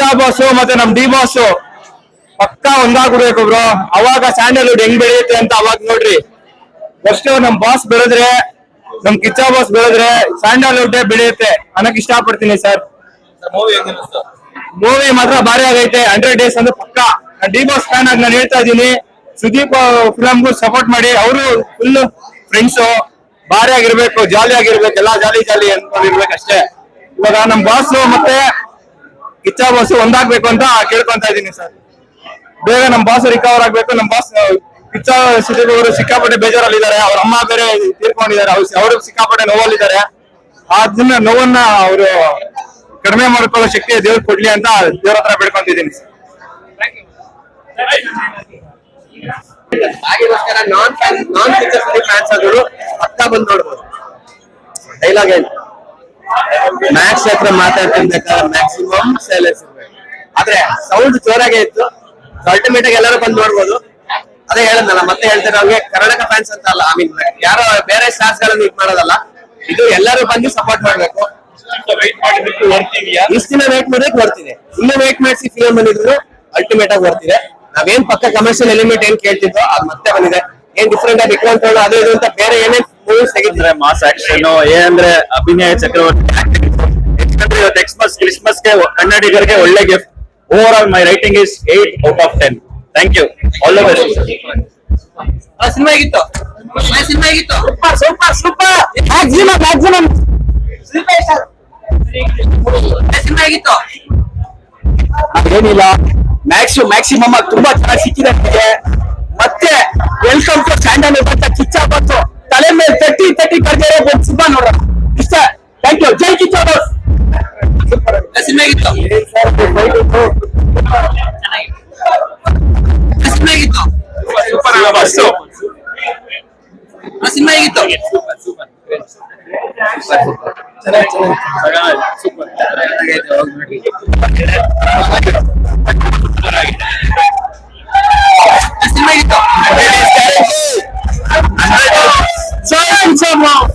Boss ಮತ್ತೆ ನಮ್ D boss ಪಕ್ಕ ಒಂದಾಗ್ಬಿಡ್ಬೇಕು ಬ್ರೋ ಅವಾಗ ಸ್ಯಾಂಡಲ್ವುಡ್ ಹೆಂಗ್ ಬೆಳೆಯುತ್ತೆ ಅಂತ ಅವಾಗ ನೋಡ್ರಿ. ಫಸ್ಟ್ ನಮ್ ಬಾಸ್ ಬೆಳೆದ್ರೆ, ನಮ್ ಕಿಚ್ಚಾ ಬಾಸ್ ಬೆಳೆದ್ರೆ ಸ್ಯಾಂಡಲ್ವುಡ್ ಬೆಳೆಯುತ್ತೆ. ಅನ್ನಕ್ ಇಷ್ಟ ಪಡ್ತೀನಿ ಸರ್ ಮೂವಿ ಮಾತ್ರ ಭಾರಿ ಆಗೈತೆ. ಹಂಡ್ರೆಡ್ ಡೇಸ್ ಅಂದ್ರೆ ಪಕ್ಕ. ಡಿ ಬಾಸ್ ಫ್ಯಾನ್ ಆಗಿ ನಾನು ಹೇಳ್ತಾ ಇದೀನಿ ಸುದೀಪ್ ಫಿಲಮ್ಗೂ ಸಪೋರ್ಟ್ ಮಾಡಿ. ಅವರು ಫುಲ್ ಫ್ರೆಂಡ್ಸ್ ಭಾರಿ ಆಗಿರ್ಬೇಕು ಜಾಲಿ ಆಗಿರ್ಬೇಕು. ಎಲ್ಲಾ ಜಾಲಿ ಜಾಲಿ ಅಂತ ಅಷ್ಟೇ ಇವಾಗ ನಮ್ ಬಾಸ್ ಮತ್ತೆ ಕಿಚ್ಚ ಬಾಸ್ ಒಂದಾಗ್ಬೇಕು ಅಂತ ಕೇಳ್ಕೊಂತ ಇದ್ದೀನಿ ಸರ್. ಬೇಗ ನಮ್ ಬಾಸ್ ರಿಕವರ್ ಆಗ್ಬೇಕು. ನಮ್ ಬಾಸ್ ಕಿಚ್ಚ ಸುದೀಪ್ ಅವರು ಸಿಕ್ಕಾಪಟ್ಟೆ ಬೇಜಾರಲ್ಲಿದ್ದಾರೆ. ಅವ್ರ ಅಮ್ಮ ಬೇರೆ ತೀರ್ಕೊಂಡಿದ್ದಾರೆ. ಅವ್ರು ಸಿಕ್ಕಾಪಟ್ಟೆ ನೋವಲ್ಲಿದ್ದಾರೆ. ಅದನ್ನ ನೋವನ್ನ ಅವರು ಕಡಿಮೆ ಮಾಡ್ಕೊಳ್ಳೋ ಶಕ್ತಿ ದೇವ್ರು ಕೊಡ್ಲಿ ಅಂತ ದೇವ್ರ ಹತ್ರ ಬೇಡ್ಕೊಂತಿದ್ದೀನಿ ಸರ್. ಹಾಗೆಗೋಸ್ಕರ ನಾನ್ ನಾನ್ ಫ್ಯಾನ್ಸ್ ಆದ್ರು ಅಕ್ಕ ಬಂದ್ ನೋಡ್ಬೋದು. ಡೈಲಾಗ್ ಏನು? ಮ್ಯಾಕ್ಸ್ ಹತ್ರ ಮಾತಾಡ್ತಿರ್ಬೇಕಾದ್ರೆ ಮ್ಯಾಕ್ಸಿಮಮ್ ಸೈಲೆನ್ಸ್ ಇರ್ಬೇಕು. ಆದ್ರೆ ಸೌಂಡ್ ಜೋರಾಗೆ ಇತ್ತು. ಅಲ್ಟಿಮೇಟ್ ಆಗಿ ಎಲ್ಲರೂ ಬಂದು ನೋಡ್ಬೋದು. ಅದೇ ಹೇಳದ್ನಲ್ಲ, ಮತ್ತೆ ಹೇಳ್ತೇನೆ, ಅವ್ರಿಗೆ ಕರ್ನಾಟಕ ಫ್ಯಾನ್ಸ್ ಅಂತ ಅಲ್ಲ ಐ ಮೀನ್ ಯಾರೋ ಬೇರೆ ಸ್ಟಾರ್ಸ್ಗಳನ್ನು ಇದು ಮಾಡೋದಲ್ಲ, ಇದು ಎಲ್ಲರೂ ಬಂದು ಸಪೋರ್ಟ್ ಮಾಡ್ಬೇಕು. ಇಷ್ಟ ದಿನ ವೇಟ್ ಮಾಡಿದ್ರೆ ಬರ್ತಿದೆ. ಇನ್ನೂ ವೇಟ್ ಮಾಡಿಸಿ ಫಿಲಮ್ ಬಂದಿದ್ರು ಅಲ್ಟಿಮೇಟ್ ಆಗಿ ಬರ್ತಿದೆ. ನಾವೇನ್ ಪಕ್ಕ ಕಮರ್ಷಿಯಲ್ ಎಲಿಮೆಂಟ್ ಏನ್ ಕೇಳ್ತಿದ್ದೋ, ಅದು ಮತ್ತೆ ಬಂದಿದೆ. ಏನ್ ಡಿಫ್ರೆಂಟ್ ಆಗಿ ಅದು ಇದು ಅಂತ ಬೇರೆ ಏನೇನ್ ಅಂದ್ರೆ ಮಾಸ್ ಆಕ್ಷನ್ ಏನಂದ್ರೆ ಅಭಿನಯ ಚಕ್ರವರ್ತಿ ಇವತ್ತು ಎಕ್ಸ್ಮಸ್ ಕ್ರಿಸ್ಮಸ್ಗೆ ಕನ್ನಡಿಗರಿಗೆ ಒಳ್ಳೆ gift over all my rating is eight out of ten thank you all the best cinema ಆಗಿತ್ತು ಸಿನಿಮಾ ಆಗಿತ್ತು super super super maximum maximum cinema ಆಗಿತ್ತು ಏನಿಲ್ಲ. ಮ್ಯಾಕ್ಸ್ ಮ್ಯಾಕ್ಸಿಮಮ್ ತುಂಬಾ ಚೆನ್ನಾಗಿ ಸಿಕ್ಕಿದೆ ಮತ್ತೆ ವೆಲ್ಕಮ್ ಟು ಸ್ಯಾಂಡಲ್ ಸಿನಿಮಾ ಆಗಿತ್ತು ಸಿನಿಮಾ ಆಗಿತ್ತು ಸಿನಿಮಾ ಆಗಿತ್ತು ಸಿನಿಮಾ ಆಗಿತ್ತು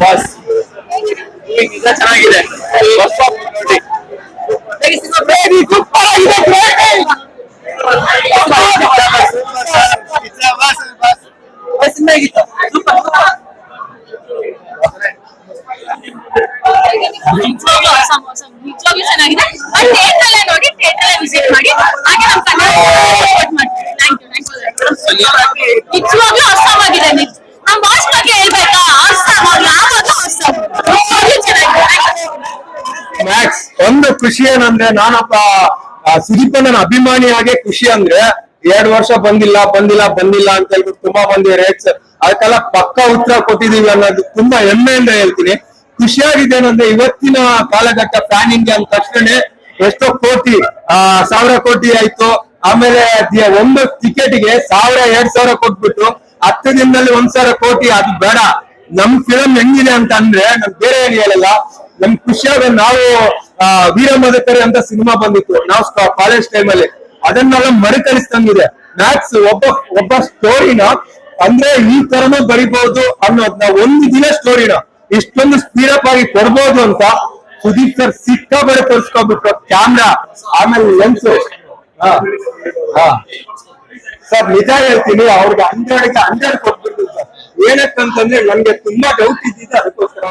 ಬಾಸ್ ಚೆನ್ನಾಗಿದೆ ಖುಷಿ ಏನಂದ್ರೆ ನಾನಪ್ಪ ಸುದೀಪ್ ನನ್ನ ಅಭಿಮಾನಿಯಾಗೆ ಖುಷಿ ಅಂದ್ರೆ ಎರಡು ವರ್ಷ ಬಂದಿಲ್ಲ ಬಂದಿಲ್ಲ ಬಂದಿಲ್ಲ ಅಂತ ಹೇಳ್ಬಿಟ್ಟು ತುಂಬಾ ಮಂದಿ ರೇಟ್ಸ್ ಅದಕ್ಕೆಲ್ಲ ಪಕ್ಕ ಉತ್ತರ ಕೊಟ್ಟಿದೀವಿ ಅನ್ನೋದು ತುಂಬಾ ಹೆಮ್ಮೆಯಿಂದ ಹೇಳ್ತೀನಿ. ಖುಷಿಯಾಗಿದೆ ಏನಂದ್ರೆ ಇವತ್ತಿನ ಕಾಲಘಟ್ಟ ಫ್ಯಾನ್ ಇಂಡಿಯಾ ಅಂದ ತಕ್ಷಣ ಎಷ್ಟೋ ಕೋಟಿ, ಆ, ಸಾವಿರ ಕೋಟಿ ಆಯ್ತು. ಆಮೇಲೆ ಒಂದು ಟಿಕೆಟ್ಗೆ ಸಾವಿರ, ಎರಡ್ ಸಾವಿರ ಕೊಟ್ಬಿಟ್ಟು ಹತ್ತು ದಿನದಲ್ಲಿ ಒಂದ್ ಸಾವಿರ ಕೋಟಿ, ಅದು ಬೇಡ. ನಮ್ ಫಿಲಂ ಹೆಂಗಿದೆ ಅಂತ ಅಂದ್ರೆ ನಮ್ ಬೇರೆ ಏನ್ ಹೇಳಲ್ಲ. ನಮ್ ಖುಷಿಯಾಗ ನಾವು ಆ, ವೀರ ಮದಕರಿ ಅಂತ ಸಿನಿಮಾ ಬಂದಿತ್ತು. ನಾವು ಕಾಲೇಜ್ ಟೈಮಲ್ಲಿ ಅದನ್ನೆಲ್ಲ ಮರುಕಳಿಸ್ದಂಗಿದೆ. ಮ್ಯಾಥ್ಸ್ ಒಬ್ಬ ಒಬ್ಬ ಸ್ಟೋರಿನ ಅಂದ್ರೆ ಈ ತರನು ಬರಿಬಹುದು ಅನ್ನೋದ್ನ ಒಂದು ದಿನ ಸ್ಟೋರಿನ ಇಷ್ಟೊಂದು ಸ್ಪೀಡ್ ಅಪ್ ಆಗಿ ಕೊಡ್ಬೋದು ಅಂತ ಸುದೀಪ್ ಸರ್ ಸಿಕ್ಕಾಬಡೆ ತೋರಿಸ್ಕೊಬಿಟ್ರು ಕ್ಯಾಮ್ರಾ ಆಮೇಲೆ ಲೆನ್ಸ್ ಸರ್ ನಿಜ ಹೇಳ್ತೀನಿ ಅವ್ರಿಗೆ ಅಂಜಾಡಿಗೆ ಹಂಡ್ರೆಡ್ ಕೊಟ್ಬಿಟ್ಟು ಸರ್. ಏನಕ್ಕಂತಂದ್ರೆ ನನ್ಗೆ ತುಂಬಾ ಡೌಟ್ ಇದ್ದಿದ್ದು ಅದಕ್ಕೋಸ್ಕರ.